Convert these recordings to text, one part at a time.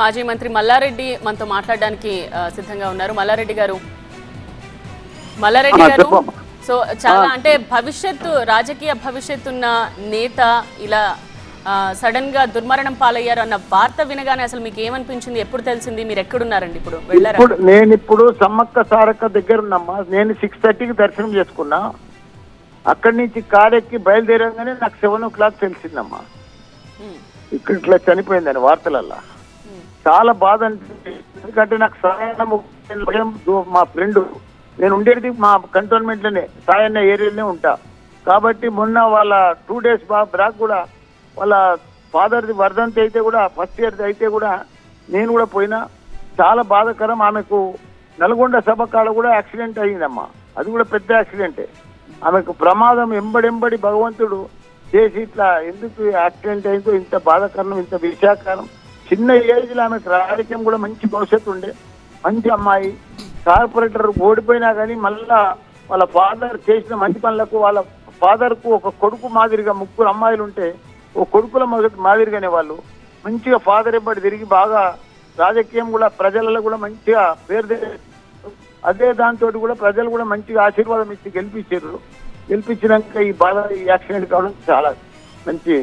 మాజీ మంత్రి మల్లారెడ్డి మనతో మాట్లాడడానికి సిద్ధంగా ఉన్నారు. మల్లారెడ్డి గారు. మల్లారెడ్డి గారు. సో చాలా అంటే భవిష్యత్తు రాజకీయ భవిష్యత్తు ఉన్న నేత ఇలా సడన్గా దుర్మరణం పాలయ్యారు అన్న వార్త వినగానే అసలు మీకు ఏమనిపించింది? ఎప్పుడు తెలిసింది? మీరు ఎక్కడున్నారండి ఇప్పుడు? వెళ్ళారా? నేను ఇప్పుడు సమ్మక్క సారక్క దగ్గర ఉన్నమ్మా. నేను సిక్స్ థర్టీకి దర్శనం చేసుకున్నా. అక్కడి నుంచి కారెక్కి బయలుదేరంగానే నాకు సెవెన్ ఓ క్లాక్ తెలిసిందమ్మా ఇక్కడ ఇట్లా చనిపోయిందని వార్తలల్లా. చాలా బాధ అనిపించింది. ఎందుకంటే నాకు సాయన్న మా ఫ్రెండ్. నేను ఉండేది మా కంటోన్మెంట్లోనే సాయన్న ఏరియాలోనే ఉంటా. కాబట్టి మొన్న వాళ్ళ టూ డేస్ బా బ్రాక్ కూడా వాళ్ళ ఫాదర్ది వర్ధంతి అయితే కూడా ఫస్ట్ ఇయర్ది అయితే కూడా నేను కూడా పోయినా. చాలా బాధాకరం. ఆమెకు నల్గొండ సభ కాడ కూడా యాక్సిడెంట్ అయ్యిందమ్మా. అది కూడా పెద్ద యాక్సిడెంటే. ఆమెకు ప్రమాదం ఎంబడెంబడి భగవంతుడు చేసి ఇట్లా ఎందుకు యాక్సిడెంట్ అయిందో ఇంత బాధాకరం ఇంత విషాకరం చిన్న ఏజ్లో ఆమె ఆమెకు రాజకీయం కూడా మంచి భవిష్యత్తు ఉండే. మంచి అమ్మాయి. కార్పొరేటర్ ఓడిపోయినా కానీ మళ్ళా వాళ్ళ ఫాదర్ చేసిన మంచి పనులకు వాళ్ళ ఫాదర్కు ఒక కొడుకు మాదిరిగా ముగ్గురు అమ్మాయిలు ఉంటే ఓ కొడుకుల మొదటి మాదిరిగానే వాళ్ళు. మంచిగా ఫాదర్ ఇబ్బంది తిరిగి బాగా రాజకీయం కూడా ప్రజలలో కూడా మంచిగా పేరు అదే దాంతో కూడా ప్రజలు కూడా మంచిగా ఆశీర్వాదం ఇచ్చి గెలిపించారు. గెలిపించినాక ఈ బాధ ఈ యాక్సిడెంట్ కావడం చాలా మంచి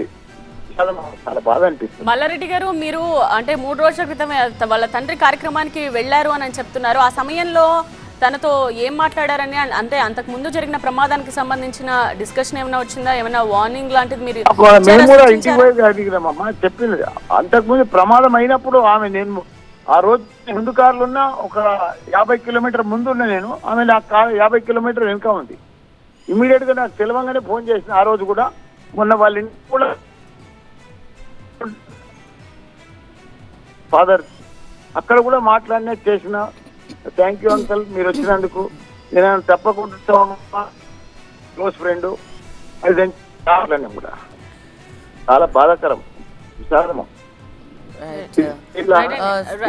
చాలా చాలా బాధ అనిపిస్తుంది. మల్లారెడ్డి గారు మీరు అంటే మూడు రోజుల క్రితమే వాళ్ళ తండ్రి కార్యక్రమానికి వెళ్ళారు అని చెప్తున్నారు. ఆ సమయంలో తనతో ఏం మాట్లాడారని అంటే అంతకు ముందు జరిగిన ప్రమాదానికి సంబంధించిన డిస్కషన్ ఏమైనా వచ్చిందా? ఏమైనా వార్నింగ్ లాంటిది మీరు మేము కూడా ఇంటికి? పోయి అడిగినామమ్మా చెప్పింది. అంతకుముందు ప్రమాదం అయినప్పుడు ఆమె నేను ఆ రోజు ముందు కార్లు ఉన్నా ఒక యాభై కిలోమీటర్ ముందు ఉన్నా నేను ఆమె నా కార్ యాభై కిలోమీటర్ వెనుక ఉంది. ఇమీడియట్గా నాకు తెలవంగానే ఫోన్ చేసిన ఆ రోజు కూడా మొన్న వాళ్ళ ఇంటి కూడా ఫాదర్ అక్కడ కూడా మాట్లాడినా చేసిన థ్యాంక్ యూ అంకల్ మీరు వచ్చినందుకు. నేను తప్పకుండా క్లోజ్ ఫ్రెండ్ అది మాట్లాడినాం కూడా. చాలా బాధాకరం విషాదము ఇట్లా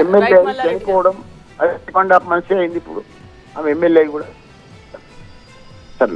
ఎమ్మెల్యే. చనిపోవడం అది పండ మనిషి అయింది ఇప్పుడు. ఆమె ఎమ్మెల్యే కూడా. సరే